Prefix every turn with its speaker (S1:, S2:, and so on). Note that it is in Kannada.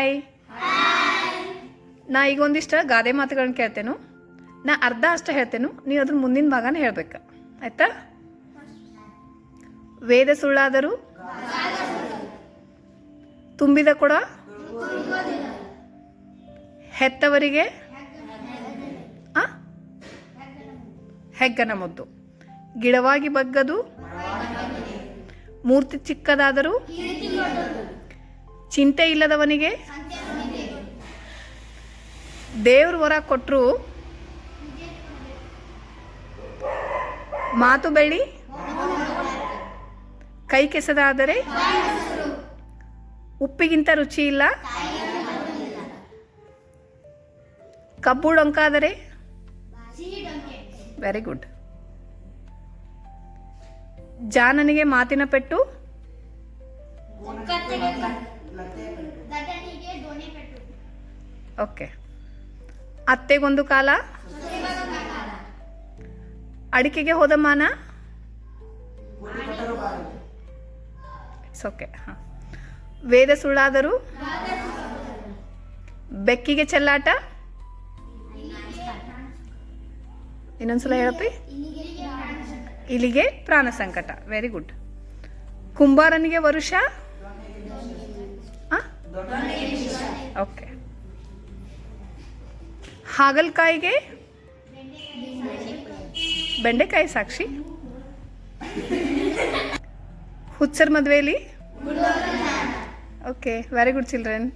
S1: ಹಾಯ್ ನಾ ಈಗ ಒಂದಿಷ್ಟು ಗಾದೆ ಮಾತುಗಳನ್ನ ಕೇಳ್ತೇನು. ನಾ ಅರ್ಧ ಅಷ್ಟ ಹೇಳ್ತೇನು ನೀವು ಅದ್ರ ಮುಂದಿನ ಭಾಗನ ಹೇಳ್ಬೇಕು. ಆಯ್ತಾ? ವೇದ ಸುಳ್ಳಾದರೂ ತುಂಬಿದ ಕೊಡ. ಹೆತ್ತವರಿಗೆ? ಹೆಗ್ಗನ ಮದ್ದು. ಗಿಡವಾಗಿ ಬಗ್ಗದು. ಮೂರ್ತಿ ಚಿಕ್ಕದಾದರೂ ಚಿಂತೆ ಇಲ್ಲದವನಿಗೆ? ದೇವ್ರ ವರ ಕೊಟ್ಟರು ಮಾತು ಬೆಳ್ಳಿ. ಕೈ ಕೆಸದಾದರೆ? ಉಪ್ಪಿಗಿಂತ ರುಚಿ ಇಲ್ಲ. ಕಬ್ಬು ಡೊಂಕಾದರೆ? ವೆರಿ ಗುಡ್ ಜಾನನಿಗೆ ಮಾತಿನ ಪೆಟ್ಟು? ಓಕೆ. ಅತ್ತೆಗೊಂದು ಕಾಲ. ಅಡಿಕೆಗೆ ಹೋದ ಮಾನ. ಇಟ್ಸ್ ಓಕೆ ಹಾಂ. ವೇದ ಸುಳ್ಳಾದರೂ. ಬೆಕ್ಕಿಗೆ ಚೆಲ್ಲಾಟ. ಇನ್ನೊಂದ್ಸಲ ಹೇಳಪ್ಪಿ. ಇಲ್ಲಿಗೆ ಪ್ರಾಣ ಸಂಕಟ. ವೆರಿ ಗುಡ್ ಕುಂಬಾರನಿಗೆ ವರುಷ. ಓಕೆ ಹಾಗಲಕಾಯಿಗೆ? ಬೆಂಡೆಕಾಯಿ ಸಾಕ್ಷಿ. ಹುಚ್ಚರ್ ಮದುವೆಯಲ್ಲಿ ಓಕೆ ವೆರಿ ಗುಡ್ ಚಿಲ್ಡ್ರನ್